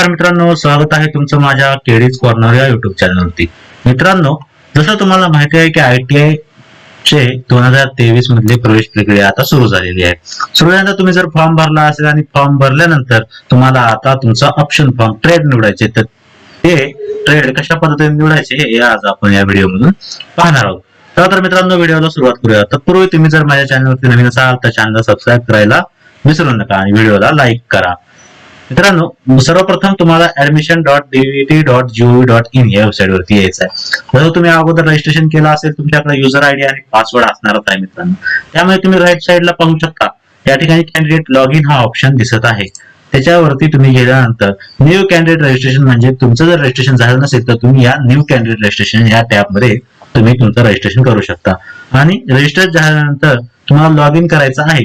नमस्कार मित्रांनो स्वागत आहे तुमचं माझ्या केडीज कॉर्नर या युट्यूब चॅनलवरती मित्रांनो जसं तुम्हाला माहिती आहे की आय टी आय चे दोन हजार तेवीस मधले प्रवेश प्रक्रिया आता सुरू झालेली आहे. सुरू तुम्ही जर फॉर्म भरला असेल आणि फॉर्म भरल्यानंतर तुम्हाला आता तुमचा ऑप्शन फॉर्म ट्रेड निवडायचे तर ते ट्रेड कशा पद्धतीने निवडायचे हे आज आपण या व्हिडिओ मधून पाहणार आहोत. तर तर मित्रांनो व्हिडिओला सुरुवात करूया. तत्पूर्वी तुम्ही जर माझ्या चॅनलवरती नवीन असाल तर चॅनलला सबस्क्राईब करायला विसरू नका आणि व्हिडिओला लाईक करा. मित्रांनो सर्वप्रथम तुम्हाला admission dot DVT dot GOV dot in या वेबसाईट वरती यायचं आहे जर तुम्ही अगोदर रजिस्ट्रेशन केलं असेल तुमच्याकडे युजर आयडी आणि पासवर्ड असणारच आहे मित्रांनो. त्यामुळे तुम्ही राईट साईडला पाहू शकता. या ठिकाणी कॅन्डिडेट लॉग इन हा ऑप्शन दिसत आहे. त्याच्यावरती तुम्ही गेल्यानंतर न्यू कॅन्डिडेट रजिस्ट्रेशन म्हणजे तुमचं जर रजिस्ट्रेशन झालं नसेल तर तुम्ही या न्यू कॅन्डिडेट रजिस्ट्रेशन या टॅबमध्ये तुम्ही तुमचं रजिस्ट्रेशन करू शकता. आणि रजिस्टर झाल्यानंतर तुम्हाला लॉग इन करायचं आहे.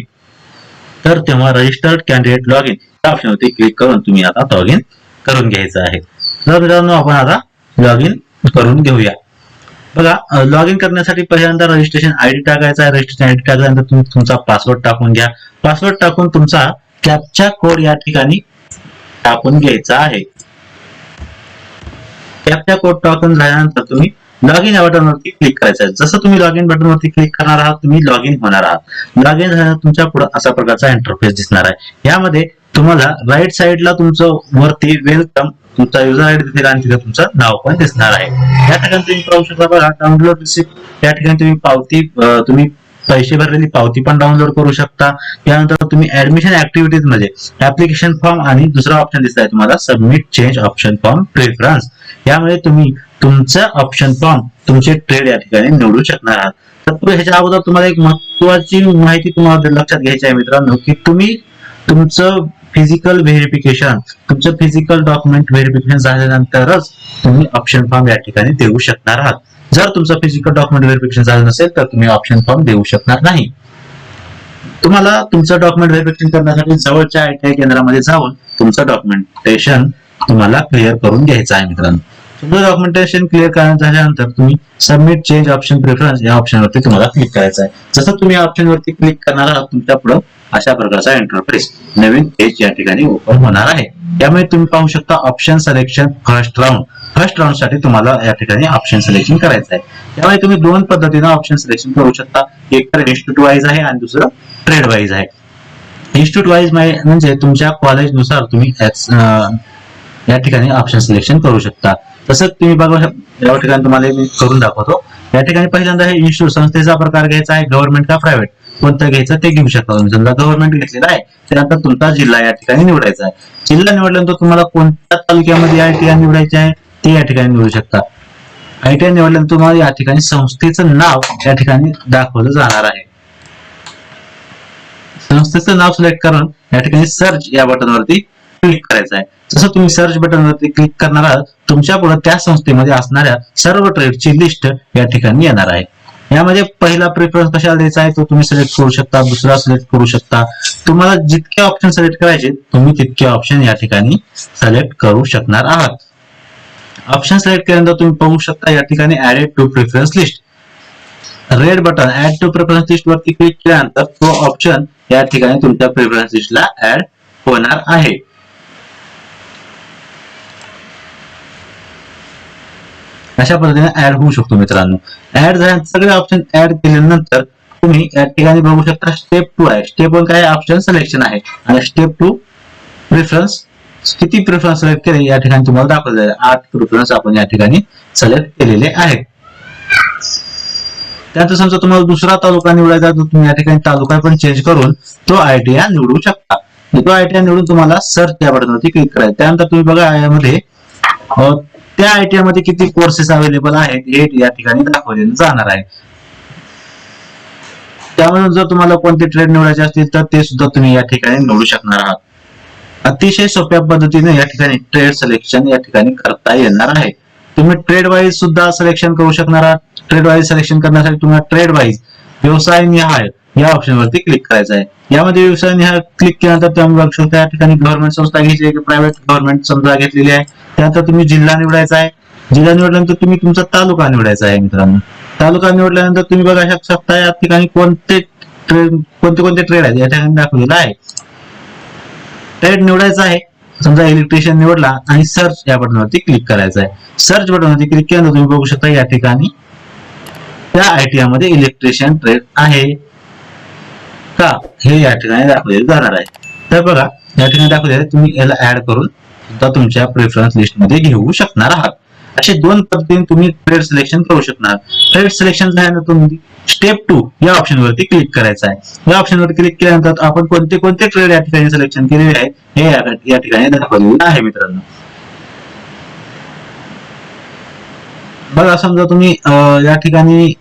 तर तेव्हा रजिस्टर्ड कॅन्डिडेट लॉग इन या ऑप्शनवरती क्लिक करून तुम्ही आता लॉग इन करून घ्यायचं आहे. तर मित्रांनो आपण आता लॉग इन करून घेऊया. बघा लॉग इन करण्यासाठी पहिल्यांदा रजिस्ट्रेशन आयडी टाकायचा आहे. रजिस्ट्रेशन आयडी टाकल्यानंतर तुम्ही तुमचा पासवर्ड टाकून घ्या. पासवर्ड टाकून तुमचा कॅपचा कोड या ठिकाणी टाकून घ्यायचा आहे. कॅपचा कोड टाकून झाल्यानंतर तुम्ही लॉग इन या बटनवरती क्लिक करायचं आहे. जसं तुम्ही लॉग इन बटनवरती क्लिक करणार आहात तुम्ही लॉग इन होणार आहात. लॉग इन झाल्यानंतर तुमच्यापुढे असा प्रकारचा इंटरफेस दिसणार आहे. यामध्ये तुम्हाला राईट साईडला तुमचं वरती वेलकम तुमचा युजर आयडी दिसेल आणि तिथे तुमचं नाव पण दिसणार आहे. या ठिकाणी तुम्ही पाहू शकता बघा डाउनलोड रिसिप्ट या ठिकाणी तुम्ही पावती तुम्ही पैसे भरलेली पावती पण डाउनलोड करू शकता. त्यानंतर तुम्ही ऍडमिशन ऍक्टिव्हिटीजमध्ये ऍप्लिकेशन फॉर्म आणि दुसरा ऑप्शन दिसत आहे तुम्हाला submit change option form preference यामुळे तुम्ही तुमचा ऑप्शन फॉर्म तुमचे ट्रेड या ठिकाणी निवडू शकणार आहात. तर ह्याच्या अगोदर तुम्हाला एक महत्वाची माहिती तुम्हाला लक्षात घ्यायची आहे मित्रांनो की तुम्ही तुमचं फिजिकल व्हेरिफिकेशन तुमचं फिजिकल डॉक्युमेंट व्हेरिफिकेशन झाल्यानंतरच तुम्ही ऑप्शन फॉर्म या ठिकाणी देऊ शकणार आहात. जर तुमचं फिजिकल डॉक्युमेंट व्हेरिफिकेशन झालं नसेल तर तुम्ही ऑप्शन फॉर्म देऊ शकणार नाही. तुम्हाला तुमचं डॉक्युमेंट व्हेरिफिकेशन करण्यासाठी जवळच्या आय टी आय केंद्रामध्ये जाऊन तुमचं डॉक्युमेंटेशन तुम्हाला क्लिअर करून घ्यायचं आहे मित्रांनो. तुमचं डॉक्युमेंटेशन क्लिअर झाल्यानंतर तुम्ही सबमिट चेंज ऑप्शन प्रेफरन्स या ऑप्शनवरती तुम्हाला क्लिक करायचं आहे. जसं तुम्ही ऑप्शनवरती क्लिक करणार आहात तुमच्यापुढे अशा प्रकारचा इंटरफेस नवीन पेज या ठिकाणी ओपन होणार आहे. त्यामुळे तुम्ही पाहू शकता option selection first round first राऊंडसाठी तुम्हाला या ठिकाणी ऑप्शन सिलेक्शन करायचं आहे. त्यामुळे तुम्ही दोन पद्धतीने ऑप्शन सिलेक्शन करू शकता. एक तर इन्स्टिट्यूट वाईज आहे आणि दुसरं ट्रेड वाईज आहे. इन्स्टिट्यूट वाईज म्हणजे तुमच्या कॉलेजनुसार तुम्ही या ठिकाणी ऑप्शन सिलेक्शन करू शकता. तसंच तुम्ही बघा या ठिकाणी तुम्हाला मी करून दाखवतो. या ठिकाणी पहिल्यांदा हे इन्स्टिट्यूट संस्थेचा प्रकार घ्यायचा आहे गव्हर्नमेंट का प्रायव्हेट कोणतं घ्यायचं ते घेऊ शकता तुम्ही. समजा गव्हर्नमेंट घेतलेला आहे त्यानंतर तुमचा जिल्हा या ठिकाणी निवडायचा आहे. जिल्हा निवडल्यानंतर तुम्हाला कोणत्या तालुक्यामध्ये आय टी आय निवडायचे आहे? ते या ठिकाणी निवडू शकता आय टी आय निवडल्यानंतर तुम्हाला या ठिकाणी संस्थेचं नाव या ठिकाणी दाखवलं जाणार आहे. संस्थेचं नाव सिलेक्ट करून या ठिकाणी सर्च या बटनवरती क्लिक करायचं आहे. जसं तुम्ही सर्च बटनवरती क्लिक करणार आहात तुमच्यापुढे त्या संस्थेमध्ये असणाऱ्या सर्व ट्रेडची लिस्ट या ठिकाणी येणार आहे. यामध्ये पहिला प्रेफरन्स कशाला द्यायचा आहे तो तुम्ही सिलेक्ट करू शकता दुसरा सिलेक्ट करू शकता. तुम्हाला जितके ऑप्शन सिलेक्ट करायचे तुम्ही तितके ऑप्शन या ठिकाणी सिलेक्ट करू शकणार आहात. ऑप्शन सिलेक्ट केल्यानंतर तुम्ही पाहू शकता या ठिकाणी added to preference list red button add to preference list वरती क्लिक केल्यानंतर तो ऑप्शन या ठिकाणी तुमच्या प्रेफरन्स लिस्टला ऍड होणार आहे. अशा पद्धतीने ऍड होऊ शकतो मित्रांनो. ऍड झाल्या सगळे ऑप्शन ऍड केल्यानंतर तुम्ही या ठिकाणी बघू शकता स्टेप टू आहे. स्टेप वन काय? ऑप्शन सिलेक्शन आहे. आणि स्टेप टू प्रेफरन्स किती प्रेफरन्स सिलेक्ट केले या ठिकाणी तुम्हाला दाखवलं जाईल. आठ प्रेफरन्स आपण या ठिकाणी सिलेक्ट केलेले आहेत. त्यानंतर समजा तुम्हाला दुसरा तालुका निवडायचा तर तुम्ही या ठिकाणी तालुका पण चेंज करून तो आयटीआय निवडू शकता. तो आयटीआय निवडून तुम्हाला सर्च या बटनवरती क्लिक करायचं त्यानंतर तुम्ही बघा यामध्ये मध्ये त्या आयटीआयमध्ये किती कोर्सेस अवेलेबल आहेत हे या ठिकाणी दाखवलेलं जाणार आहे. त्यामधून जर तुम्हाला कोणते ट्रेड निवडायचे असतील तर ते सुद्धा तुम्ही या ठिकाणी निवडू शकणार आहात. अतिशय सोप्या पद्धतीने या ठिकाणी ट्रेड सिलेक्शन या ठिकाणी करता येणार आहे. तुम्ही ट्रेड वाईज सुद्धा सिलेक्शन करू शकणार आहात. ट्रेड वाईज सिलेक्शन करण्यासाठी तुम्हाला ट्रेड वाईज व्यवसाय निहाय या ऑप्शनवरती क्लिक करायचं आहे. यामध्ये व्यवसाय निहाय क्लिक केल्यानंतर तुम्ही बघू शकता या ठिकाणी गव्हर्नमेंट संस्था घेतली आहे प्रायव्हेट गव्हर्नमेंट संस्था घेतलेली आहे. त्यानंतर तुम्ही जिल्हा निवडायचा आहे. जिल्हा निवडल्यानंतर तुम्ही तुमचा तालुका निवडायचा आहे मित्रांनो. तालुका निवडल्यानंतर तुम्ही बघा शकता या ठिकाणी कोणते ट्रेड कोणते कोणते ट्रेड आहेत या ठिकाणी दाखवलेलं आहे. ट्रेड निवडायचा आहे. समजा इलेक्ट्रिशियन निवडला आणि सर्च या बटनवरती क्लिक करायचं आहे. सर्च बटनवरती क्लिक केल्यानंतर तुम्ही बघू शकता या ठिकाणी. त्या आयटीआयमध्ये इलेक्ट्रिशियन ट्रेड आहे. का? हे या ठिकाणी दाखवले जाणार आहे. तर बघा या ठिकाणी दाखवले तुम्ही याला ऍड करून सुद्धा तुमच्या प्रेफरन्स लिस्टमध्ये घेऊ शकणार आहात. असे दोन पद्धतीने तुम्ही ट्रेड सिलेक्शन करू शकणार. ट्रेड सिलेक्शन झाल्यानंतर तुम्ही स्टेप टू या ऑप्शन वरती क्लिक करायचं आहे. या ऑप्शन वर क्लिक केल्यानंतर आपण कोणते कोणते ट्रेड या ठिकाणी सिलेक्शन केलेले आहे हे या ठिकाणी दाखवलेलं आहे मित्रांनो. बघा समजा तुम्ही या ठिकाणी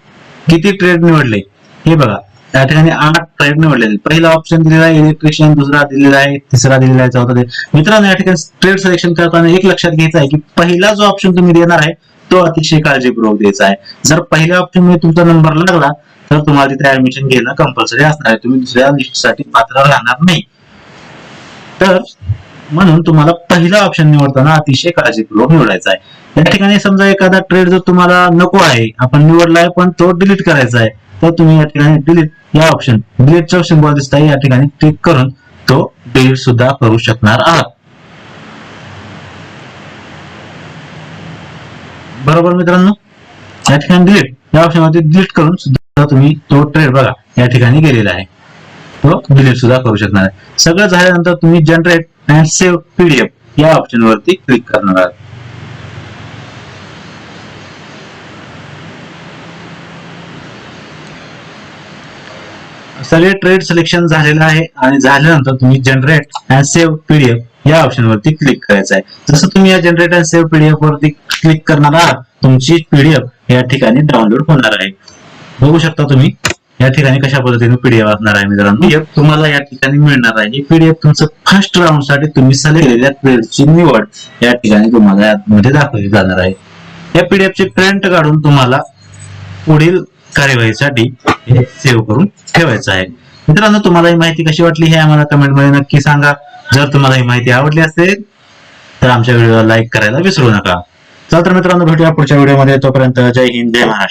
किती ट्रेड निवडले हे बघा. या ठिकाणी आठ ट्रेड निवडले आहेत. पहिला ऑप्शन दिलेला आहे इलेक्ट्रिशियन दुसरा दिलेला आहे तिसरा दिलेला आहे चौथा मित्रांनो या ठिकाणी ट्रेड सिलेक्शन करताना एक लक्षात घ्यायचं आहे की पहिला जो ऑप्शन तुम्ही देणार आहे तो अतिशय काळजीपूर्वक द्यायचा आहे. जर पहिल्या ऑप्शनमध्ये तुमचा नंबर लागला तर तुम्हाला तिथे ऍडमिशन घेणं कंपल्सरी असणार आहे. तुम्ही दुसऱ्या लिस्टसाठी पात्र राहणार नाही. तर म्हणून तुम्हाला पहिला ऑप्शन निवडताना अतिशय काळजीपूर्वक निवडायचा आहे. या ठिकाणी समजा एखादा ट्रेड जर तुम्हाला नको आहे आपण निवडला आहे पण तो डिलीट करायचा आहे. तर तुम्ही या ठिकाणी डिलीट या ऑप्शन डिलीटचा सिम्बॉल दिसता या ठिकाणी क्लिक करून तो डिलीट सुद्धा करू शकणार आहात. बरोबर मित्रांनो? या ठिकाणी डिलीट या ऑप्शन डिलीट करून सुद्धा तुम्ही तो ट्रेड बघा या ठिकाणी गेलेला आहे. तो डिलीट सुद्धा करू शकणार आहे. सगळं झाल्यानंतर तुम्ही जनरेट अँड सेव्ह पीडीएफ या ऑप्शन वरती क्लिक करणार आहात. सगळे ट्रेड सिलेक्शन झालेलं आहे आणि झाल्यानंतर तुम्ही जनरेट अँड सेव्ह पीडीएफ या ऑप्शन वरती क्लिक करायचं आहे जसं तुम्ही या जनरेट अँड सेव्ह पीडीएफ वरती क्लिक करणार आहात तुमची पीडीएफ या ठिकाणी डाउनलोड होणार आहे. बघू शकता तुम्ही या ठिकाणी कशा पद्धतीने पीडीएफ असणार आहे मित्रांनो. पीडीएफ तुम्हाला या ठिकाणी मिळणार आहे. ही पीडीएफ तुमचं फर्स्ट राऊंडसाठी तुम्ही सिलेक्ट केलेल्या ट्रेडची निवड या ठिकाणी तुम्हाला यामध्ये दाखवली जाणार आहे. या पीडीएफ ची प्रिंट काढून तुम्हाला पुढील कार्यवाहीसाठी हे सेव्ह करून ठेवायचं आहे. मित्रांनो तुम्हाला ही माहिती कशी वाटली हे आम्हाला कमेंटमध्ये नक्की सांगा. जर तुम्हाला ही माहिती आवडली असेल तर आमच्या व्हिडिओला लाईक करायला विसरू नका. चला तर मित्रांनो भेटूया पुढच्या व्हिडिओमध्ये. तोपर्यंत जय हिंद जय महाराष्ट्र.